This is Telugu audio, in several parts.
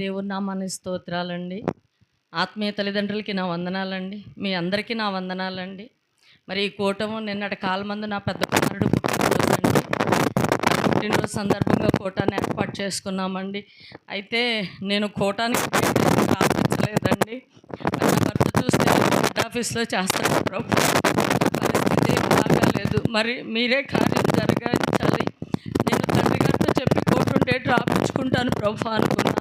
దేవుని నామాన్ని స్తోత్రాలండి. ఆత్మీయ తల్లిదండ్రులకి నా వందనాలండి. మీ అందరికీ నా వందనాలండి. మరి ఈ కూటము నిన్నటి కాలమందు నా పెద్ద కుమారుడు పుట్టినరోజు పుట్టినరోజు సందర్భంగా కోటాన్ని ఏర్పాటు చేసుకున్నామండి. అయితే నేను కోటానికి రాపించలేదండి భర్త చూస్తే హెడ్ ఆఫీస్లో చేస్తాను ప్రభు పరిస్థితి బాగాలేదు మరి మీరే కార్యం జరగాలి. నేను తండ్రి గారితో చెప్పి కోటుంటే రాపించుకుంటాను ప్రభు అనుకున్నాను.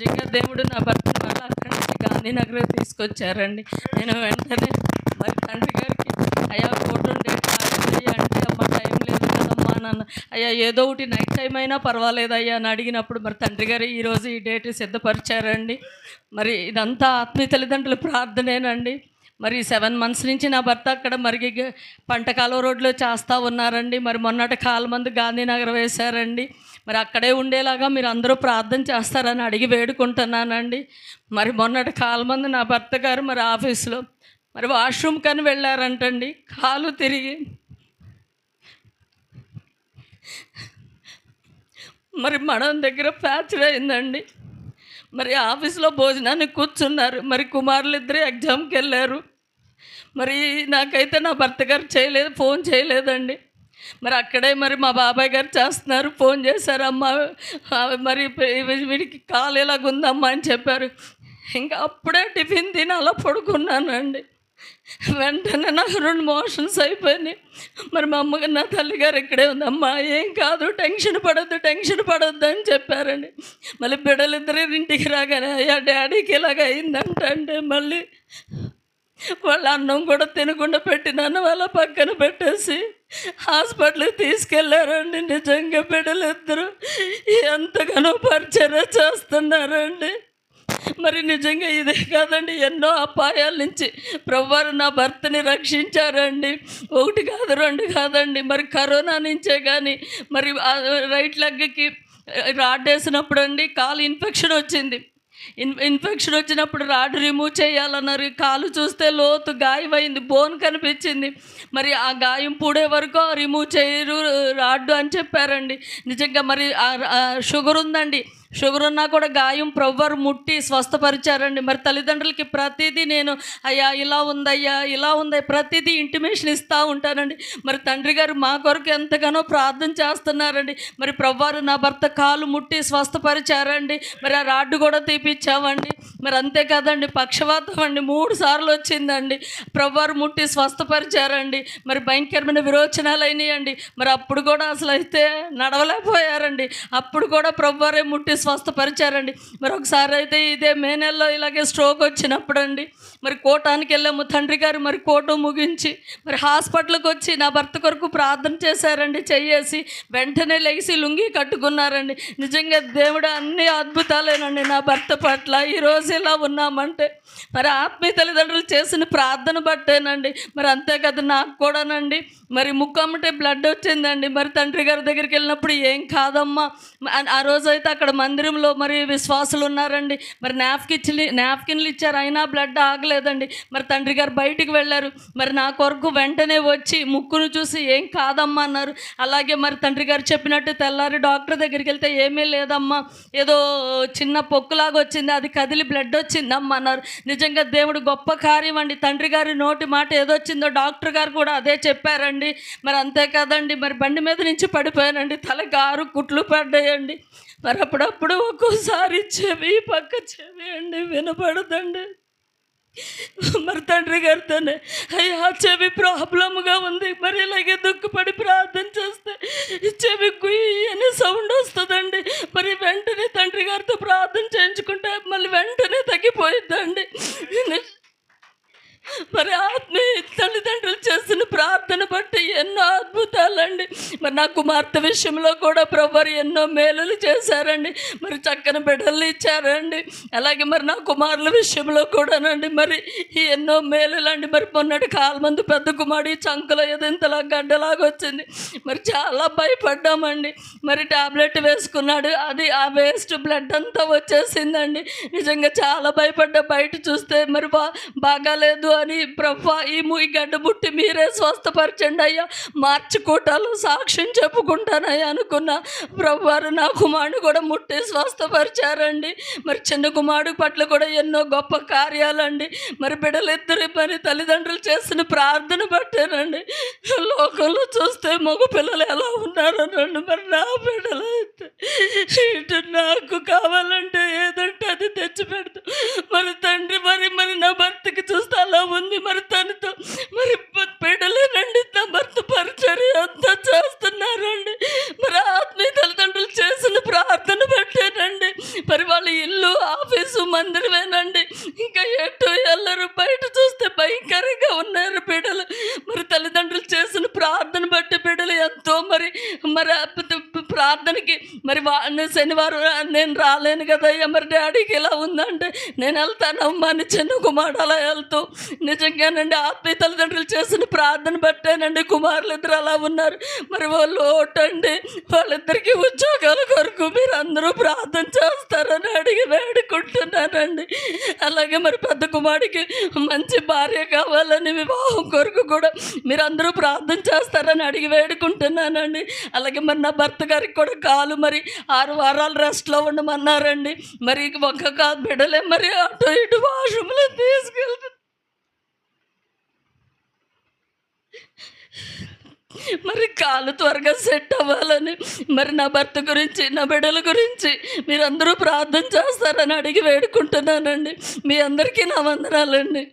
నిజంగా దేవుడు నా భర్తను మళ్ళీ అక్కడి నుంచి గాంధీనగర్ తీసుకొచ్చారండి. నేను వెంటనే మరి తండ్రి గారికి అయ్యా ఫోటో డేట్ అంటే అమ్మ టైం లేదు కదమ్మా నాన్న. అయ్యా ఏదో ఒకటి నైట్ టైం అయినా పర్వాలేదు అయ్యా అని అడిగినప్పుడు మరి తండ్రి గారు ఈరోజు ఈ డేట్ సిద్ధపరిచారండి. మరి ఇదంతా ఆత్మీయ తల్లిదండ్రుల ప్రార్థనేనండి. మరి సెవెన్ మంత్స్ నుంచి నా భర్త అక్కడ మరి గ- పంటకాలువ రోడ్లో చేస్తూ ఉన్నారండి. మరి మొన్నటి కాలమంది గాంధీనగర్ వేశారండి. మరి అక్కడే ఉండేలాగా మీరు అందరూ ప్రార్థన చేస్తారని అడిగి వేడుకుంటున్నానండి. మరి మొన్నటి కాలమంది నా భర్త గారు మరి ఆఫీస్లో మరి వాష్రూమ్ కని వెళ్ళారంటండి. కాలు తిరిగి మరి మనం దగ్గర ఫ్రాక్చర్ అయిందండి మరి ఆఫీస్లో భోజనానికి కూర్చున్నారు. మరి కుమారులు ఇద్దరు ఎగ్జామ్కి వెళ్ళారు. మరి నాకైతే నా భర్త గారు చేయలేదు ఫోన్ చేయలేదండి. మరి అక్కడే మరి మా బాబాయ్ గారు చేస్తున్నారు ఫోన్ చేశారమ్మా మరి వీడికి కాలు ఎలాగుందమ్మా అని చెప్పారు. ఇంకా అప్పుడే టిఫిన్ తిని అలా పడుకున్నానండి. వెంటనే నాకు రెండు మోషన్స్ అయిపోయినాయి. మరి మా అమ్మగారు నా తల్లిగారు ఇక్కడే ఉందమ్మా ఏం కాదు టెన్షన్ పడొద్దు టెన్షన్ పడొద్దు అని చెప్పారండి. మళ్ళీ బిడ్డలిద్దరు ఇంటికి రాగానే అయ్యా డాడీకి ఇలాగ అయిందంట అంటే మళ్ళీ. వాళ్ళ అన్నం కూడా తినకుండా పెట్టినాను వాళ్ళ పక్కన పెట్టేసి. హాస్పిటల్కి తీసుకెళ్ళారండి. నిజంగా బిడ్డలిద్దరూ ఎంతగానో పరిచర్య చేస్తున్నారండి. మరి నిజంగా ఇదే కాదండి ఎన్నో అపాయాల నుంచి ప్రభువారు నా భర్తని రక్షించారండి. ఒకటి కాదు రెండు కాదండి. మరి కరోనా నుంచే కానీ మరి రైట్ లెగ్కి రాడ్ వేసినప్పుడు అండి కాలు ఇన్ఫెక్షన్ వచ్చింది. ఇన్ ఇన్ఫెక్షన్ వచ్చినప్పుడు రాడ్ రిమూవ్ చేయాలన్నారు. కాలు చూస్తే లోతు గాయమైంది బోన్ కనిపించింది. మరి ఆ గాయం పూడే వరకు రిమూవ్ చేయరు రాడ్డు అని చెప్పారండి. నిజంగా మరి ఆ షుగర్ ఉందండి. షుగర్ ఉన్నా కూడా గాయం ప్రవ్వరు ముట్టి స్వస్థపరిచారండి. మరి తల్లిదండ్రులకి ప్రతిదీ నేను అయ్యా ఇలా ఉందయ్యా ఇలా ఉంది ప్రతిదీ ఇంటిమేషన్ ఇస్తూ ఉంటానండి. మరి తండ్రి గారు మా కొరకు ఎంతగానో ప్రార్థన చేస్తున్నారండి. మరి ప్రవ్వారు నా భర్త కాలు ముట్టి స్వస్థపరిచారండి. మరి ఆ రాడ్డు కూడా తీపిచ్చామండి. మరి అంతే కదండి పక్షవాతం అండి. మూడు సార్లు వచ్చిందండి. ప్రవ్వారు ముట్టి స్వస్థపరిచారండి. మరి భయంకరమైన విరోచనాలు అయినాయండి మరి అప్పుడు కూడా అసలు అయితే నడవలేకపోయారండి. అప్పుడు కూడా ప్రవ్వారే ముట్టి స్వస్థపరిచారండి. మరి ఒకసారి అయితే ఇదే మే నెలలో ఇలాగే స్ట్రోక్ వచ్చినప్పుడు అండి మరి కోటానికి వెళ్ళాము తండ్రి గారు మరి కోట ముగించి మరి హాస్పిటల్కి వచ్చి నా భర్త కొరకు ప్రార్థన చేశారండి చెయ్యేసి వెంటనే లేచి లుంగి కట్టుకున్నారండి. నిజంగా దేవుడు అన్ని అద్భుతాలేనండి నా భర్త పట్ల. ఈరోజు ఇలా ఉన్నామంటే మరి ఆత్మీయ తల్లిదండ్రులు చేసిన ప్రార్థన బట్టేనండి. మరి అంతే కదా నాకు కూడానండి. మరి ముక్కమ్మటే బ్లడ్ వచ్చిందండి. మరి తండ్రి గారి దగ్గరికి వెళ్ళినప్పుడు ఏం కాదమ్మా. ఆ- రోజైతే రోజు అయితే అక్కడ మందిరంలో మరి విశ్వాసులు ఉన్నారండి మరి నాప్కిన్ నాప్కిన్లు ఇచ్చారు. అయినా బ్లడ్ ఆగలేదండి. మరి తండ్రి గారు బయటికి వెళ్ళారు. మరి నా కొరకు వెంటనే వచ్చి ముక్కును చూసి ఏం కాదమ్మా అన్నారు. అలాగే మరి తండ్రి గారు చెప్పినట్టు తెల్లారి డాక్టర్ దగ్గరికి వెళ్తే ఏమీ లేదమ్మా. ఏదో చిన్న పొక్కులాగా వచ్చింది. అది కదిలి బ్లడ్ వచ్చిందమ్మా అన్నారు. నిజంగా దేవుడు గొప్ప కార్యం అండి. తండ్రి గారి నోటి మాట ఏదొచ్చిందో డాక్టర్ గారు కూడా అదే చెప్పారండి. మరి అంతే కదండి. మరి బండి మీద నుంచి పడిపోయానండి. తల గారు కుట్లు పడ్డాయండి. మరి అప్పుడప్పుడు ఒక్కోసారి చెవి పక్క చెవి అండి వినపడదండి. మరి తండ్రి గారితోనే అయ్యా చెవి ప్రాబ్లమ్గా ఉంది. మరి ఇలాగే దుఃఖపడి ప్రార్థన చేస్తే చెవి గుయ్యి అనే సౌండ్ వస్తుందండి? మరి వెంటనే తండ్రి గారితో ప్రార్థన చేయించుకుంటే మళ్ళీ వెంటనే తగ్గిపోయిద్దండి. ఎన్నో అద్భుతాలండి. మరి నా కుమార్తె విషయంలో కూడా ప్రభు ఎన్నో మేలులు చేశారండి. మరి చక్కని బిడ్డలు ఇచ్చారండి. అలాగే మరి నా కుమారుల విషయంలో కూడానండి. మరి ఈ ఎన్నో మేలులండి. మరి మొన్నటి కాలమంది పెద్ద కుమారుడు ఈ చంకలో ఎదంతలా గడ్డలాగా వచ్చింది. మరి చాలా భయపడ్డామండి. మరి టాబ్లెట్ వేసుకున్నాడు. అది ఆ వేస్ట్ బ్లడ్ అంతా వచ్చేసిందండి. నిజంగా చాలా భయపడ్డా. బయట చూస్తే మరి బా బాగాలేదు అని ప్రభా ఈ ఈ గడ్డ బుట్టి మీరే స్వస్థపరచండి అయ్యా. మార్చుకోటాలు సాక్ష్యం చెప్పుకుంటానని అనుకున్నా. ప్రభువారు నా కుమారుడు కూడా ముట్టి స్వస్థపరిచారండి. మరి చిన్న కుమారుడు పట్ల కూడా ఎన్నో గొప్ప కార్యాలండి. మరి బిడ్డలిద్దరి మరి తల్లిదండ్రులు చేసిన ప్రార్థన బట్టేనండి. లోకంలో చూస్తే మగ పిల్లలు ఎలా ఉన్నారనండి మరి నా బిడ్డలు అయితే. ఇటు నాకు కావాలంటే ఏదంటే అది తెచ్చి పెడతా మరి తండ్రి మరి మరి నా భర్తకి చూస్తే అలా ఉంది. మరి తను మరి బ- బిడ్డలేనండి నా భర్త పరిచర్య అంతా చేస్తున్నారండి మరి ఆత్మీయ తల్లిదండ్రులు చేసిన ప్రార్థన బట్టేనండి మరి వాళ్ళ ఇల్లు ఆఫీసు మందిరమేనండి ఇంకా ఉన్నారు బయట చూస్తే భయంకరంగా ఉన్నారు బిడ్డలు. మరి తల్లిదండ్రులు చేసిన ప్రార్థన బట్టి బిడ్డలు ఎంతో మరి మరి ప్రార్థనకి. మరి శనివారం నేను రాలేను కదయ్యా. మరి డాడీకి ఇలా ఉందంటే నేను వెళ్తానమ్మా అని చిన్న కుమారుడు అలా వెళ్తూ. నిజంగానండి ఆత్మీయ తల్లిదండ్రులు చేసిన ప్రార్థన బట్టేనండి. కుమారులు ఇద్దరు అలా ఉన్నారు. మరి వాళ్ళు ఓటండి. వాళ్ళిద్దరికీ ఉద్యోగాల కొరకు మీరు అందరూ ప్రార్థన చేస్తారని అడిగి వేడుకుంటున్నానండి. అలాగే మరి పెద్ద కుమారుడికి మంచి భార్య కావాలని వివాహం కొరకు కూడా మీరు అందరూ ప్రార్థన చేస్తారని అడిగి వేడుకుంటున్నానండి. అలాగే మరి నా భర్త గారికి కూడా కాలు మరి ఆరు వారాలు రెస్ట్లో ఉండమన్నారండి. మరి ఒక కాదు బిడలే మరి అటు ఇటు వాష్రూమ్లో తీసుకెళ్తే మరి కాలు త్వరగా సెట్ అవ్వాలని మరి నా భర్త గురించి నా బిడ్డల గురించి మీరందరూ ప్రార్థన చేస్తారని అడిగి వేడుకుంటున్నానండి. మీ అందరికీ నా వందనాలండి.